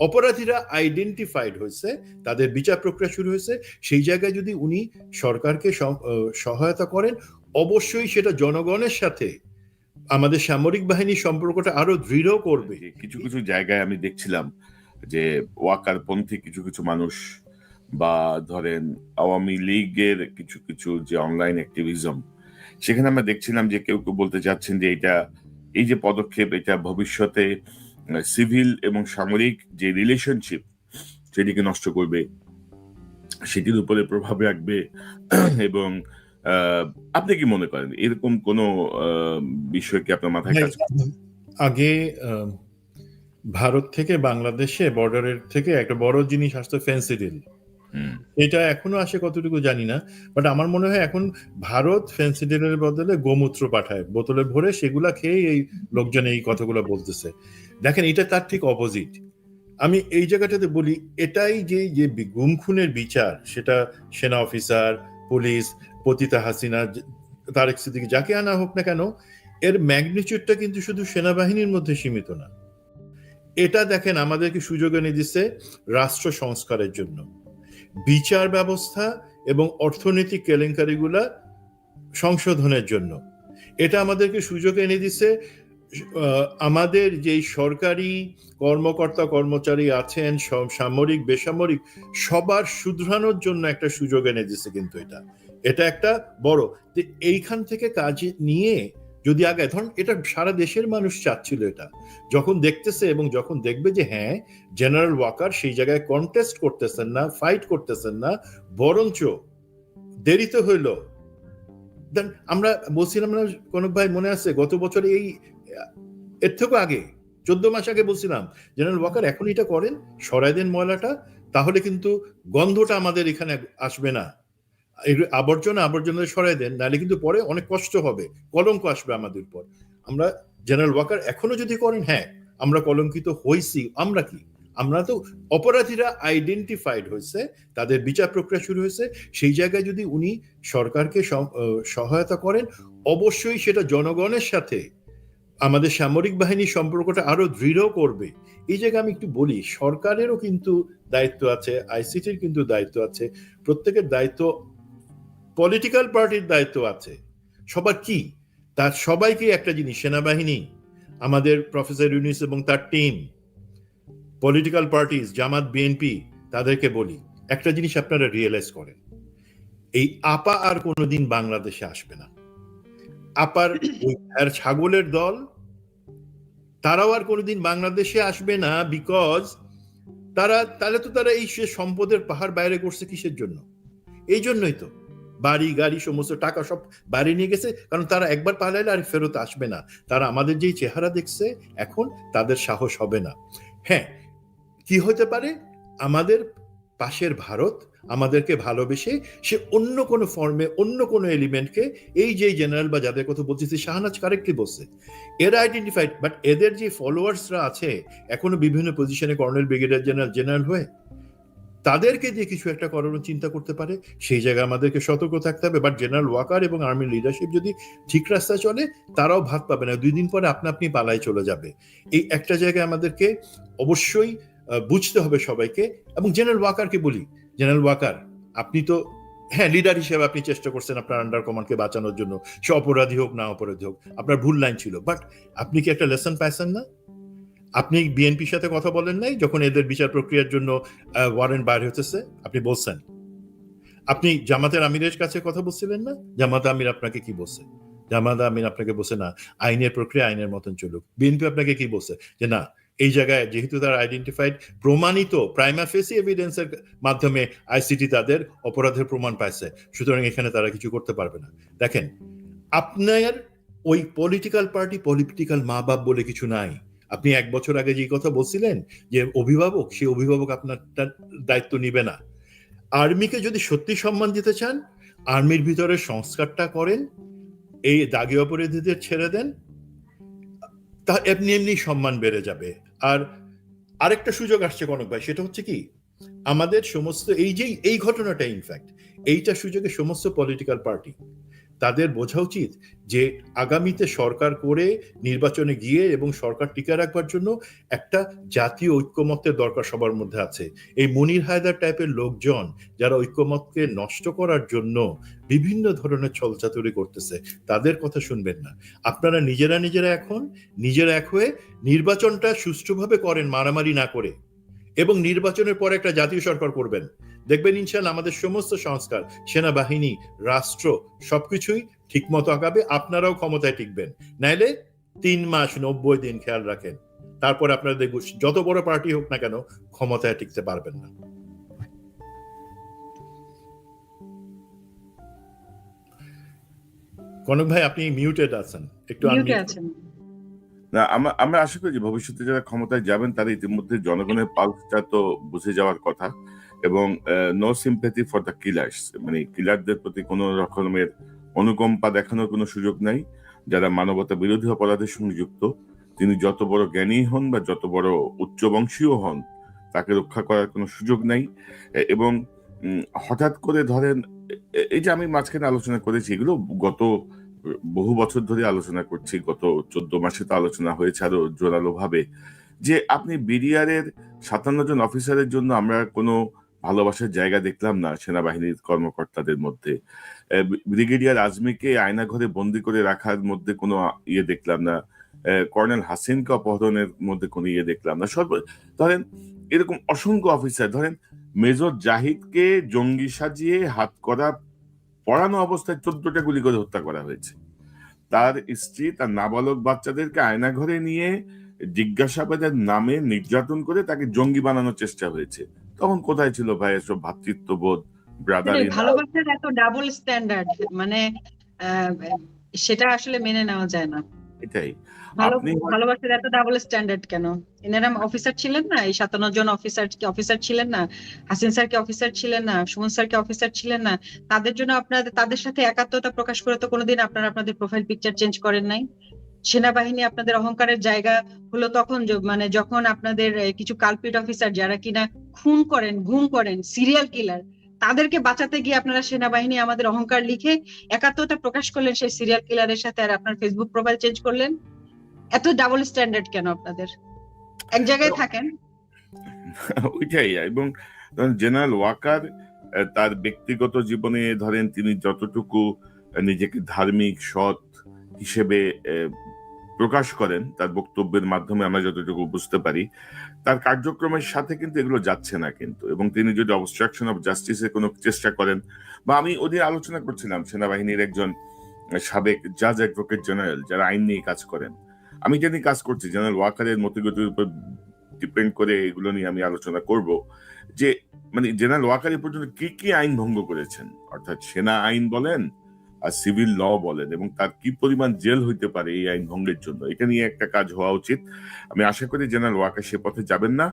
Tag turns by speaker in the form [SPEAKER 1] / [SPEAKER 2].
[SPEAKER 1] অপরাধীরা আইডেন্টিফাইড হয়েছে তাদের বিচার প্রক্রিয়া শুরু হয়েছে। সেই জায়গায় যদি উনি সরকারকে সহায়তা করেন অবশ্যই সেটা জনগণের সাথে আমাদের সামরিক বাহিনীর সম্পর্কটা আরও দৃঢ় করবে।
[SPEAKER 2] কিছু কিছু জায়গায় আমি দেখছিলাম যে ওয়াকার পন্থী কিছু কিছু মানুষ বা ধরেন আওয়ামী লীগের কিছু কিছু যে অনলাইন অ্যাক্টিভিজম সেখানে আমরা দেখছিলাম যে কেউ কেউ বলতে চাচ্ছেন যে এটা এই যে পদক্ষেপ এটা ভবিষ্যতে সিভিল এবং সামরিক যে রিলেশনশিপ সেটিকে নষ্ট করবে সেটির উপরে প্রভাব রাখবে এবং আহ, আপনি কি মনে করেন? এরকম কোন বিষয় কি আপনার মাথায় কাজ
[SPEAKER 1] আগে ভারত থেকে বাংলাদেশে বর্ডারের থেকে একটা বড় জিনিস আসতো ফেন্সিডিল এটা এখনও আসে কতটুকু জানি না বাট আমার মনে হয় এখন ভারত ফেন্সিডিলের বদলে গোমূত্র পাঠায়, বোতলে ভরে সেগুলা খেয়ে এই লোকজন এই কথাগুলো বলতেছে। দেখেন, এটা তার ঠিক অপোজিট আমি এই জায়গাটাতে বলি, এটাই যে যে বি- গুম খুনের বিচার, সেটা সেনা অফিসার পুলিশ পতিতা হাসিনা তারেক সিদ্দিকি যাকে আনা হোক না কেন, এর ম্যাগনিচিউডটা কিন্তু শুধু সেনাবাহিনীর মধ্যে সীমিত না। এটা দেখেন, আমাদেরকে সুযোগ এনে দিচ্ছে রাষ্ট্র সংস্কারের জন্য। বিচার ব্যবস্থা এবং অর্থনৈতিক কেলেঙ্কারিগুলা সংশোধনের জন্য। এটা আমাদেরকে সুযোগ এনে দিছে আমাদের যেই সরকারি কর্মকর্তা, কর্মচারী আছেন সামরিক, বেসামরিক, সবার শুধরানোর জন্য একটা সুযোগ এনে দিছে কিন্তু এটা। এটা একটা বড়। এইখান থেকে কাজ নিয়ে যদি আগে ধরুন এটা সারা দেশের মানুষ চাচ্ছিল এটা। যখন দেখতেছে এবং যখন দেখবে যে হ্যাঁ জেনারেল ওয়াকার সেই জায়গায় কন্টেস্ট করতেছেন না ফাইট করতেছেন না, বরঞ্চ দেরিতে হইল। দেন আমরা বলছিলাম না কোন ভাই মনে আছে গত বছর এই, এর থেকেও আগে, চোদ্দ মাস আগে বলছিলাম জেনারেল ওয়াকার এখন এটা করেন, সরাই দেন ময়লাটা, তাহলে কিন্তু গন্ধটা আমাদের এখানে আসবে না। আবর্জনা আবর্জনা সরাই দেন, নাহলে কিন্তু পরে অনেক কষ্ট হবে, কলঙ্ক আসবে আমাদের উপর আমরা জেনারেল ওয়াকার এখনও যদি করেন হ্যাঁ আমরা কলঙ্কিত হইছি, আমরা কি? আমরা তো অপরাধীরা আইডেন্টিফাইড হয়েছে তাদের বিচার প্রক্রিয়া শুরু হয়েছে সেই জায়গায় যদি উনি সরকারকে সহায়তা করেন, অবশ্যই সেটা জনগণের সাথে আমাদের সামরিক বাহিনীর সম্পর্কটা আরও দৃঢ় করবে। এই জায়গায় আমি একটু বলি, সরকারেরও কিন্তু দায়িত্ব আছে আইসিটির কিন্তু দায়িত্ব আছে, প্রত্যেকের দায়িত্ব পলিটিক্যাল পার্টির দায়িত্ব আছে। সবার কি? তার সবাইকে একটা জিনিস, সেনাবাহিনী, আমাদের প্রফেসর ইউনিস এবং তার team political parties Jamaat BNP তাদেরকে বলি, একটা জিনিস আপনারা রিয়েলাইজ করেন, এই আপা আর কোনোদিন বাংলাদেশে আসবে না। আপার ওই আর ছাগলের দল, তারাও আর কোনোদিন বাংলাদেশে আসবে না বিকজ তারা, তাহলে তো তারা এই সম্পদের পাহাড় বাইরে করছে কিসের জন্য? এই জন্যই তো। বাড়ি, গাড়ি, সমস্ত টাকা সব বাড়ি নিয়ে গেছে। কারণ তারা একবার পালাইলে আর ফেরত আসবে না। তারা আমাদের যেই চেহারা দেখছে, এখন তাদের সাহস হবে না। হ্যাঁ কি হতে পারে? আমাদের পাশের ভারত আমাদেরকে ভালোবেসে সে অন্য কোনো ফর্মে অন্য কোনো এলিমেন্টকে এই যে জেনারেল বা যাদের কথা বলতেছি শাহনাজ কারেক্টলি বলছে। এরা আইডেন্টিফাইড বাট এদের যে ফলোয়ার্সরা আছে, এখনও বিভিন্ন পজিশনে কর্নেল ব্রিগেডিয়ার জেনারেল জেনারেল হয়ে তাদেরকে দিয়ে কিছু একটা করানোর চিন্তা করতে পারে। সেই জায়গায় আমাদেরকে সতর্ক থাকতে হবে। বাট জেনারেল ওয়াকার এবং আর্মির লিডারশিপ যদি ঠিক রাস্তা চলে, তারাও ভাত পাবে না। দুই দিন পরে আপনা আপনি পালায় চলে যাবে। এই একটা জায়গায় আমাদেরকে অবশ্যই বুঝতে হবে সবাইকে। এবং জেনারেল ওয়াকারকে বলি। জেনারেল ওয়াকার আপনি তো হ্যাঁ লিডার হিসেবে আপনি চেষ্টা করছেন আপনার আন্ডার কমান্ডকে বাঁচানোর জন্য। সে অপরাধী হোক, না অপরাধী হোক, আপনার ভুল লাইন ছিল। বাট আপনি কি একটা লেসন পাইছেন না? আপনি বিএনপির সাথে কথা বলেন নাই যখন এদের বিচার প্রক্রিয়ার জন্য ওয়ারেন্ট বাইর হতেছে আপনি বলছেন। আপনি জামাতের আমিরের কাছে কথা বলছিলেন না? জামাত আমির আপনাকে কি বলছে? জামাত আমির আপনাকে বলছে, না, আইনের প্রক্রিয়া আইনের মতন চলুক। বিএনপি আপনাকে কি বলছে? যে, না, এই জায়গায় যেহেতু তারা আইডেন্টিফাইড প্রমাণিত প্রাইমা ফেসি এভিডেন্সের মাধ্যমে আইসিটি তাদের অপরাধের প্রমাণ পাইছে। সুতরাং এখানে তারা কিছু করতে পারবে না। দেখেন, আপনার ওই পলিটিক্যাল পার্টি পলিটিক্যাল মা বাপ বলে কিছু নাই। আপনি এক বছর আগে যে কথা বলছিলেন যে অভিভাবক, সেই অভিভাবক আপনার দায়িত্ব নিবে না। আর্মিকে যদি সত্যি সম্মান দিতে চান, আর্মির ভিতরে সংস্কারটা করেন, এই দাগি অপরাধীদের ছেড়ে দেন, তা এমনি এমনি সম্মান বেড়ে যাবে। আর আরেকটা সুযোগ আসছে কনক ভাই, সেটা হচ্ছে কি? আমাদের সমস্ত এই যে এই ঘটনাটা ইনফ্যাক্ট এইটা সুযোগে সমস্ত পলিটিক্যাল পার্টি তাদের বোঝা উচিত যে আগামীতে সরকার করে নির্বাচনে গিয়ে এবং সরকার টিকে রাখবার জন্য একটা জাতীয় ঐক্যমত্যের দরকার সবার মধ্যে আছে। এই মনির হায়দার টাইপের লোকজন যারা ঐক্যমতকে নষ্ট করার জন্য বিভিন্ন ধরনের ছলচাতুরি করতেছে, তাদের কথা শুনবেন না। আপনারা নিজেরা নিজেরা এখন, নিজেরা এক হয়ে নির্বাচনটা সুষ্ঠুভাবে করেন, মারামারি না করে। এবং নির্বাচনের পরে একটা জাতীয় সরকার করবেন। দেখবেন ইনশাল্লাহ আমাদের সমস্ত সংস্কার সেনাবাহিনী রাষ্ট্র সবকিছুই ঠিকমতো আগাবে আপনারাও ক্ষমতায় টিকবেন। নাইলে তিন মাস নব্বই দিন খেয়াল রাখেন। তারপর আপনারা দেখব যত বড় পার্টি হোক না কেন ক্ষমতায় টিকতে পারবেন না। কনক ভাই আপনি মিউটেড আছেন। একটু
[SPEAKER 3] মিউটে
[SPEAKER 2] না আমরা আমরা আশা করি যে ভবিষ্যতে যারা ক্ষমতায় যাবেন তারা ইতিমধ্যে জনগণের পালসটা তো বুঝে যাওয়ার কথা। এবং no sympathy for the killers মানে কিলারদের প্রতি কোনো রকমের অনুকম্পা দেখানোর কোনো সুযোগ নাই। যারা মানবতা বিরোধী অপরাধের সঙ্গে যুক্ত, তিনি যত বড় জ্ঞানী হন বা যত বড় উচ্চবংশীয় হন, তাকে রক্ষা করার কোনো সুযোগ নাই। এবং হঠাৎ করে ধরেন এই যে আমি মাঝখানে আলোচনা করেছি, এগুলো গত বহু বছর ধরে আলোচনা করছি, গত চোদ্দ মাসে তো আলোচনা হয়েছে আরও জোরালো ভাবে যে আপনি বিডিআরের সাতান্ন জন অফিসারের জন্য আমরা কোনো ভালোবাসার জায়গা দেখলাম না সেনাবাহিনীর কর্মকর্তাদের মধ্যে। ব্রিগেডিয়ার আজমিকে আয়না ঘরে বন্দি করে রাখার মধ্যে কোনো ইয়ে দেখলাম না। কর্নেল হাসিনকে অপহরণের মধ্যে কোনো ইয়ে দেখলাম না। সর্ব, ধরেন এরকম অসংখ্য অফিসার, ধরেন মেজর জাহিদকে জঙ্গি সাজিয়ে হাত করা, পড়ানো অবস্থায় চোদ্দটা গুলি করে হত্যা করা হয়েছে। তার স্ত্রী, তার নাবালক বাচ্চাদেরকে আয়না ঘরে নিয়ে জিজ্ঞাসাবাদের নামে নির্যাতন করে তাকে জঙ্গি বানানোর চেষ্টা হয়েছে। তখন কোথায় ছিল ভাই এসব ভ্রাতৃত্ববোধ ব্রাদারি
[SPEAKER 3] ভালোবাসার এত ডাবল স্ট্যান্ডার্ড মানে সেটা আসলে মেনে নেওয়া যায় না।
[SPEAKER 2] এটাই। আপনি
[SPEAKER 3] ভালোবাসার এত ডাবল স্ট্যান্ডার্ড কেন? এনারা অফিসার ছিলেন না? এই সাতান্ন জন অফিসার কি অফিসার ছিলেন না? হাসিন স্যার কি অফিসার ছিলেন না? সুমন স্যার কি অফিসার ছিলেন না? তাদের জন্য আপনাদের তাদের সাথে একাত্মতা প্রকাশ করে তো কোনোদিন আপনারা আপনাদের প্রোফাইল পিকচার চেঞ্জ করেন নাই? সেনাবাহিনী আপনাদের অহংকারের জায়গা হলো তখন মানে যখন আপনাদের কিছু কালপিট অফিসার যারা কিনা খুন করেন গুম করেন সিরিয়াল কিলার তাদেরকে বাঁচাতে গিয়ে আপনারা সেনাবাহিনী আমাদের অহংকার লিখে একাত্মতা প্রকাশ করলেন সেই সিরিয়াল কিলারের সাথে আর আপনার ফেসবুক প্রোফাইল চেঞ্জ করলেন। এত ডাবল স্ট্যান্ডার্ড কেন আপনাদের? এক জায়গায় থাকেন।
[SPEAKER 2] ওইটাই এবং জেনারেল ওয়াকার তার ব্যক্তিগত জীবনে ধরেন তিনি যতটুকু নিজেকে ধার্মিক সৎ হিসেবে প্রকাশ করেন, তার বক্তব্যের মাধ্যমে আমরা যতটুকু বুঝতে পারি, তার কার্যক্রমের সাথে কিন্তু এগুলো যাচ্ছে না কিন্তু। এবং তিনি যদি অবস্ট্রাকশন অফ জাস্টিসের কোনো চেষ্টা করেন, বা আমি ওদের আলোচনা করছিলাম, সেনাবাহিনীর একজন সাবেক জাজ অ্যাডভোকেট জেনারেল যারা আইন নিয়ে কাজ করেন। আমি জানি কাজ করছি জেনারেল ওয়াকারের মতিগতির উপর ডিপেন্ড করে এগুলো নিয়ে আমি আলোচনা করব যে মানে জেনারেল ওয়াকার এ পর্যন্ত কি কি আইন ভঙ্গ করেছেন? অর্থাৎ সেনা আইন বলেন আর সিভিল ল বলেন এবং তার কি পরিমাণ জেল হইতে পারে এই আইন ভঙ্গের জন্য? এটা নিয়ে একটা কাজ হওয়া উচিত। আমি আশা করি জেনারেল ওয়াকা সে পথে যাবেন না।